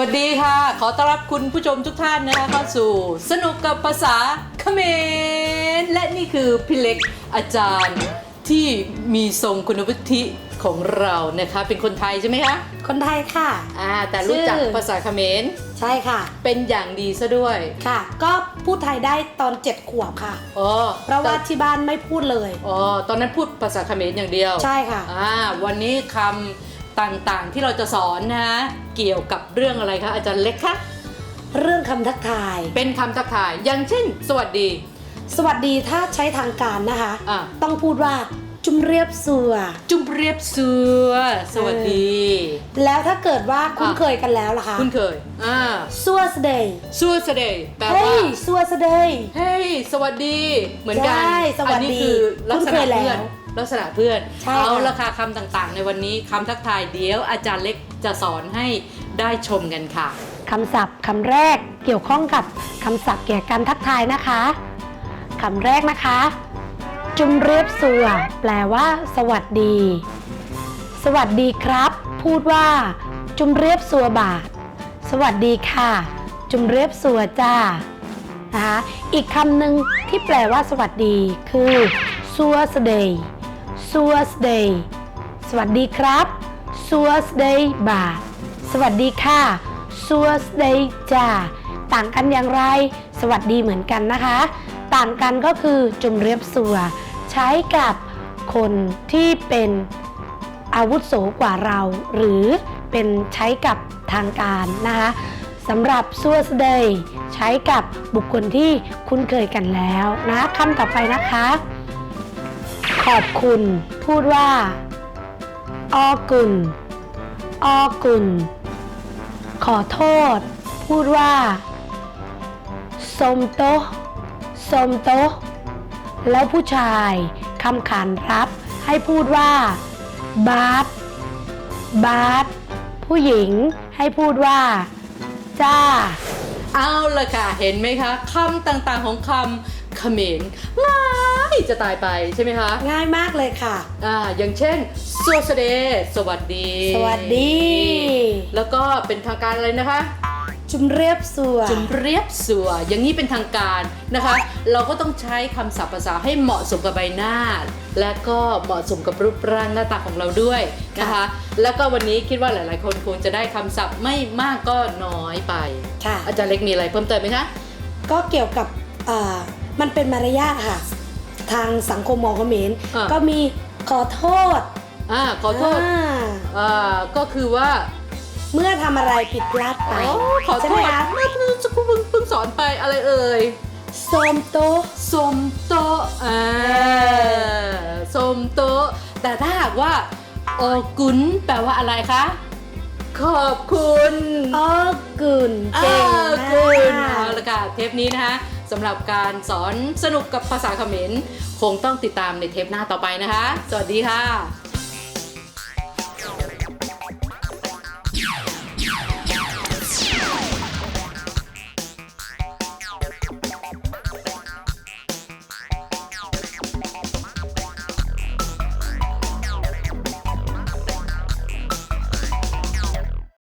วัสดีค่ะ ขอต้อนรับคุณผู้ชมทุกท่านนะคะเข้าสู่ สนุกกับภาษาเขมรและนี่คือพี่เล็กอาจารย์ที่มีทรงคุณวุฒิของเรานะคะ เป็นคนไทยใช่ไหมคะคนไทยค่ะ อ่าแต่รู้จักชื่อ ภาษาเขมรใช่ค่ะเป็นอย่างดีซะด้วยค่ะ ก็พูดไทยได้ตอนเจ็ดขวบค่ะ อ๋อเพราะว่าที่บ้านไม่พูดเลย อ๋อตอนนั้นพูดภาษาเขมรอย่างเดียว ใช่ค่ะ อ่าวันนี้คำ ต่างๆ ที่เราจะสอนนะเกี่ยวกับเรื่องอะไรคะอาจารย์เล็กคะเรื่องคำทักทาย เป็นคำทักทาย อย่างเช่น สวัสดี สวัสดีถ้าใช้ทางการนะคะ อะ ต้องพูดว่าจุมเรียบสัว จุบเรียบเสือสวัสดี แล้วถ้าเกิดว่าคุ้นอะเคยกันแล้วล่ะคะคุณเคยอ่าสัวสเดย์สัวสเดย์แปลเฮ้ว่ายสัวสเดย์ เฮ้ยสวัสดี เหมือนกันใช่สวัสดีอันนี้คือลักษคุ้นเคณะยแล้ว เพื่อน ลักษณะเพื่อน ใช่เอาค่ะราคาคำต่างๆ ในวันนี้คำทักทายเดี๋ยวอาจารย์เล็กจะสอนให้ได้ชมกันค่ะ คำศัพท์คำแรกเกี่ยวข้องกับคำศัพท์เกี่ยวกับการทักทายนะคะคำแรกนะคะ จุมเรียบสัวแปลว่า สวัสดี สวัสดีครับ พูดว่า จุมเรียบสัวบาท สวัสดีค่ะ จุมเรียบสัวจ้านะคะอีกคำหนึ่งที่แปลว่า สวัสดี คือ สัวสเดย์ สัวสเดย์สวัสดีครับสัสดย์บาทสวัสดีค่ะสัสดย์จ้าต่างกันอย่างไร สวัสดีเหมือนกันนะคะ ต่างกันก็คือจุมเรียบสัว ใช้กับคนที่เป็นอาวุโสกว่าเรา หรือเป็นใช้กับทางการนะคะสำหรับซัวสเดย์ใช้กับบุคคลที่คุ้นเคยกันแล้วนะคำต่อไปนะคะ อบคุณ พูดว่า ออกุลออกุลขอโทษ พูดว่า สมโตสมโตแล้วผู้ชายคำขานรับ ให้พูดว่า บาสบาสผู้หญิงให้พูดว่า จ้า เอาละค่ะ เห็นไหมคะคำต่างๆของคำเขมรง่าย จะตายไปใช่ไหมคะ ง่ายมากเลยค่ะ อ่า อย่างเช่นสวัสดีสวัสดี สวัสดี แล้วก็เป็นทางการอะไรนะคะ จุมเรียบสัวจุมเรียบสัว อย่างนี้เป็นทางการนะคะ เราก็ต้องใช้คำศัพท์ภาษาให้เหมาะสมกับใบหน้า และก็เหมาะสมกับรูปร่างหน้าตาของเราด้วยนะคะ แล้วก็วันนี้คิดว่าหลาย ๆ คนคงจะได้คำศัพท์ไม่มากก็น้อยไปค่ะอาจารย์เล็กมีอะไรเพิ่มเติมไหมคะ ก็เกี่ยวกับเอ่อมันเป็นมารยาทค่ะ ทางสังคมมองเขมรอ่า ก็มีขอโทษอ่าขอโทษอ่าอ่าก็คือว่าเมื่อทำอะไรผิดพลาดไปอ๋อขอใช่โทไหมษคะเมื่อเพิ่งเพิ่งสอนไปอะไรเอ่ย โซมโตะ สมโตะอ่าสมโตะแต่ถ้าหากว่าโอกุนแปลว่าอะไรคะ ขอบคุณออกุนเก่งอ้าวมาคุณกเอาละค่ะเทปนี้นะคะ สำหรับการสอนสนุกกับภาษาเขมรคงต้องติดตามในเทปหน้าต่อไปนะคะ สวัสดีค่ะ